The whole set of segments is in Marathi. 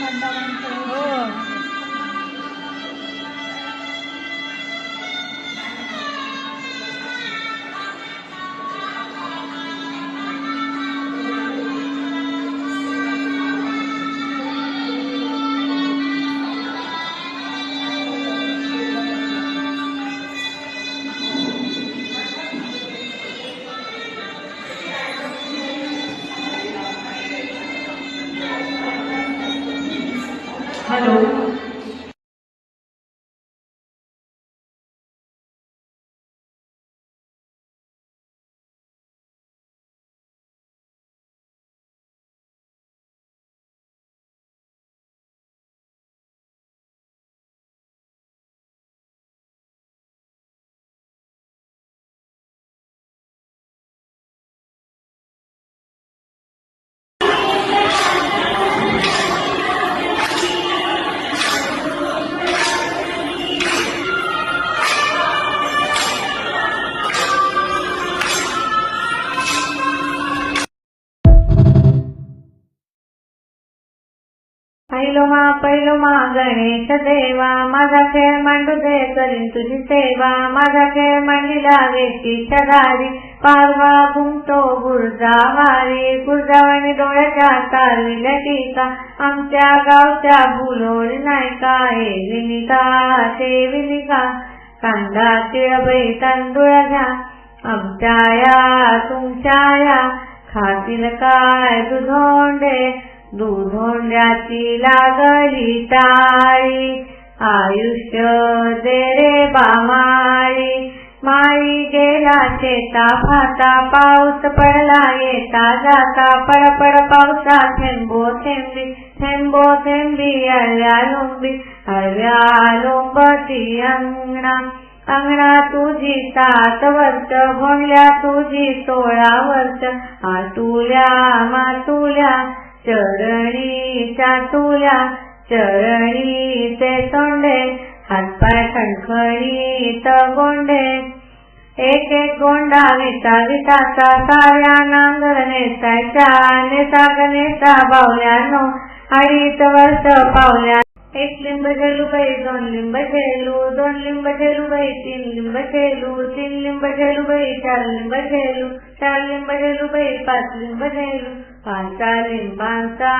हो पैलोमा पैलोमा गणेश देवा. माझा खेळ मांडू दे करीन तुझी सेवा. माझा खेळ मांडीला वेशीच्या दारी. पारवा घुमतो गुरजावारी गुरजावानी डोळ्याच्या तारविल्या टीका. आमच्या गावच्या भुलोर नायका. हे विनिका ते विनिका. कांदा तिळबई तांदूळ घ्या. आमच्या या तुमच्या या. खातील काय दुधोंडे? दुधोंड्याची लागली टाळी. आयुष्य दे रे बामाळी. माळी गेला शेता फाता पाऊस पडला येता जाता पडपड पावसा थेंबो थेंबी थेंबो थेंबी हळव्या लोंबी हळव्या लोंबती अंगणा अंगणा तुझी सात वर्ष भोंडल्या तुझी सोळा वर्ष आतुल्या मातुल्या चरणी चाटुल्या चरणी ते तोंडे हातपाय खणखणीत गोंडे. एक एक गोंडा विता विताचा साऱ्या नांगर नेसायच्या नेसा बावल्या बावल्यानो अडीच वर्ष पावल्या. एक लिंब झेलू बाई दोन लिंब झेलू दोन लिंब झेलू बाई तीन लिंब झेलू तीन लिंब झेलू बाई चार लिंब झेलू. चार लिंब झेलू बाई पाच लिंब झेलू पाचा लिंबांचा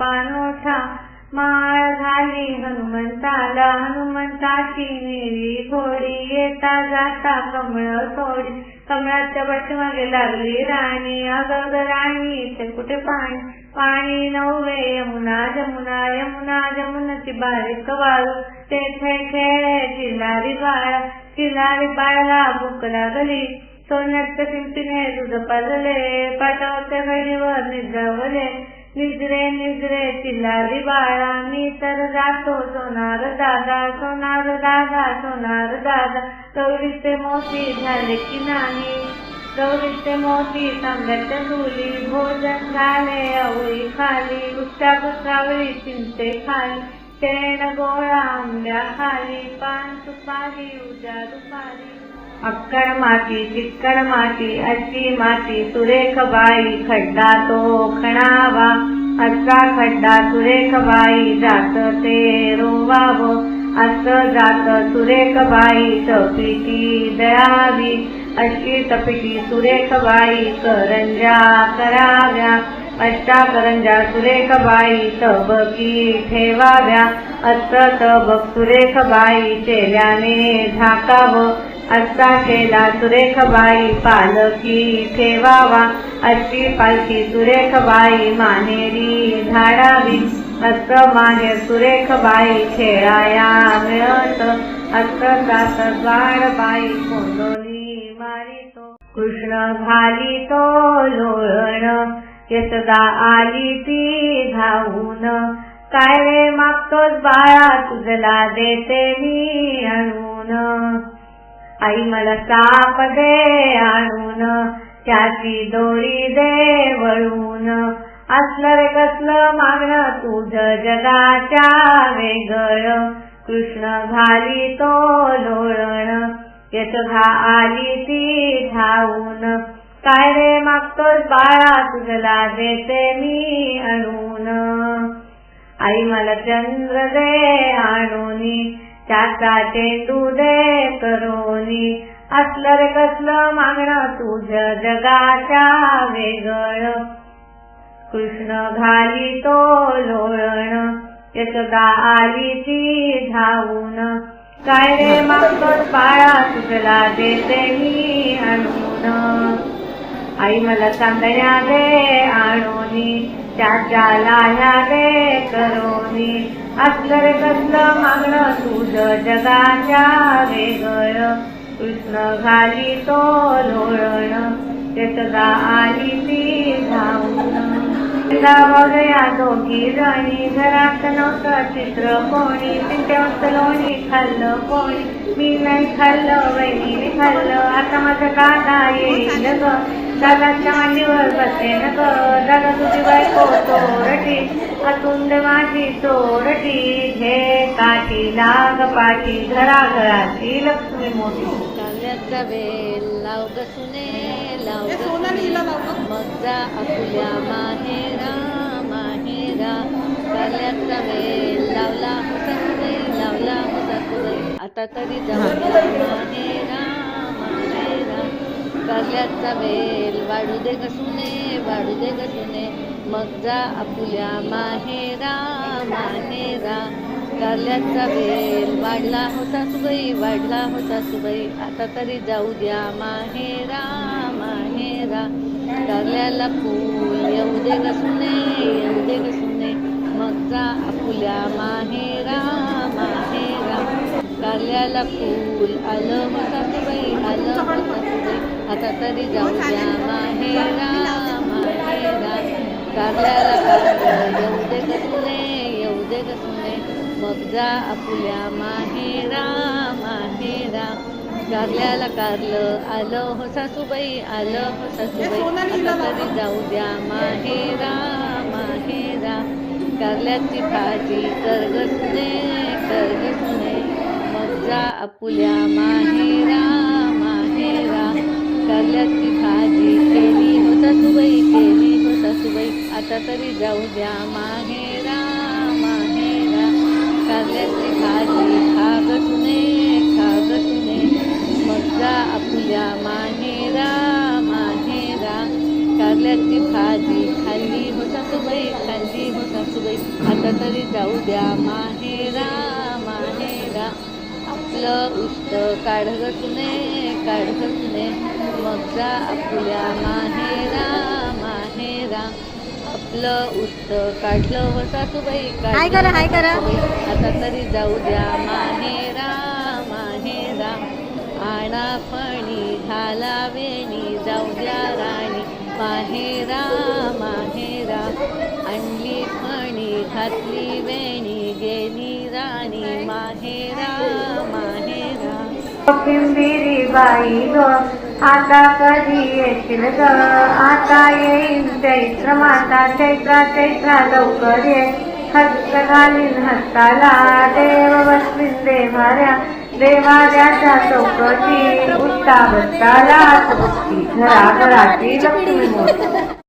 पानोठा माळ झाली हनुमंताला हनुमंताची निळी घोडी येता जाता कमळ सोडी कमळाच्या पाठीमागे लागली राणी अगं राणी इथे कुठे पाणी? पाणी नव्हे यमुना जमुना यमुना जमुनाची बारीक वाळू. तेथे खेळ चिलारी बाळा चिलारी बाळाला भूक लागली. सोन्याच्या किमतीने दूध पाजले पाटावरच्या गडीवर निद्रावले निजरे निजरे चिल्लारी बाळा मी तर जातो सोनार दादा सोनार दादा सोनार दादा गौरीचे मोती झाले की नाही गौरीचे मोती तांब्याच्या चुली भोजन झाले आवळी खाली गुच्छा गुच्छावळी चिंते खाली शेण गोळा आंब्या खाली पान सुपारी उद्या दुपारी अक्कड माती चिक्कड माती अशी माती सुरेख बाई खड्डा तो खणावा। असा खड्डा सुरेख बाई जात ते रोवाव। असं जात सुरेख बाई तपिटी दळावी अशी तपिटी सुरेख बाई करंजा कराव्या। अष्टा करंजा सुरेख बाई तबकी ठेवाव्या। असं तबक सुरेख बाई चेल्याने झाकावं। असा केला सुरेखबाई पालखी ठेवावा. अशी पालखी सुरेखबाई मानेरी माहेरी झाडावी. असं मागे सुरेखबाई खेळाया मिळत. असं जात बाळबाई कोंडोली मारितो. कृष्ण घाली तो लोळण. यशदा आली ती धावून. काय रे बाळा? तुझला देते मी आणून. आई मला साप दे आणून त्याची दोरी दे वळून असलं रे कसलं मागणं तुझ जगाच्या वेगळ. कृष्ण घाली तो लोळण यशोधा आली ती धावून काय रे मागतोस बाळा तुझला देते मी आणून. आई मला चंद्र दे आणून चाचा चेंडू दे करोनी असलं रे कसलं मागणं तुझं जगाच्या वेगळ. कृष्ण घाली तो लोळण यशोदा आली ती धावून. काय रे मागतोस बाळा तुझला देते मी आणून. आई मला चांदण्या दे आणोनी. त्याच्या लाह्या दे करोनी. असलं रे कसलं मागणं तुझ जगाच्या वेगळं. कृष्ण घाली तो लोळण यशोदा आली ती धावून. या दोघी जणी घरात नव्हतं चित्र कोणी तिथे लोणी खाल्लं कोणी. मी नाही खाल्लं वहिनी खाल्लं आता माझं दादा येईल ग. दादाच्या मांडीवर बसेन ग. दादा तुझी बायको चोरटी अतुंड माझी चोरटी हे काठी लाग पाठी घराघराची लक्ष्मी मोठी. काव्याचा वेल लाव ग सुने लाव मग जा आपुल्या माहेरा माहेरा काव्याचा वेल लावला होता सुने लावला होता सुने आता तरी माहेरा माहेरा काव्याचा वेल वाढू दे ग वाढू दे ग मग जा आपुल्या माहेरा माहेरा कारल्याचा वेल वाढला होता सुबई वाढला होता सुबई. आता तरी जाऊ द्या माहेरा माहेरा कारल्याला फूल येऊ दे ग येऊ दे ग मग जा आपुल्या माहेरा माहेरा कारल्याला फूल आलं होता सुबई आलं होता सुबई आता तरी जाऊ द्या. माहेरा माहेरा कारल्याला कारलं येऊ दे सुने येऊ दे सुने मग जा आपुल्या. माहेरा माहेरा कारल्याला कारलं आलं हो सासूबाई आलं हो सासूबाई. आता तरी जाऊ द्या. माहेरा माहेरा कारल्याची भाजी करग सुने करग सुने मग जा आपुल्या. माहेरा कारल्याची भाजी खाल्ली हो सासूबाई खाल्ली हो सासूबाई. आता तरी जाऊ द्या माहेरा माहेरा आपलं उष्ट काढग सुने काढग सुने मग जा आपुल्या माहेरा माहेरा आपलं उष्ट काढलं हो सासूबाई हाय करा. सासूबाई. आता तरी जाऊ द्या माहेरा माहेरा आणा फणी घाला वेणी जाऊ द्या राणी माहेरा माहेरा आणली फणी घातली वेणी गेली राणी. माहेरा माहेरा कोथिंबिरी बाई ग आता कधी येशील ग? आता येईन चैत्र माता चैत्रा चैत्रा लवकर ये. हस्त घालीन हस्ताला देव बसविन देवाऱ्या देवाऱ्याच्या चौकटी उत्ता बसताला चौकटी घरा घराची लक्ष्मी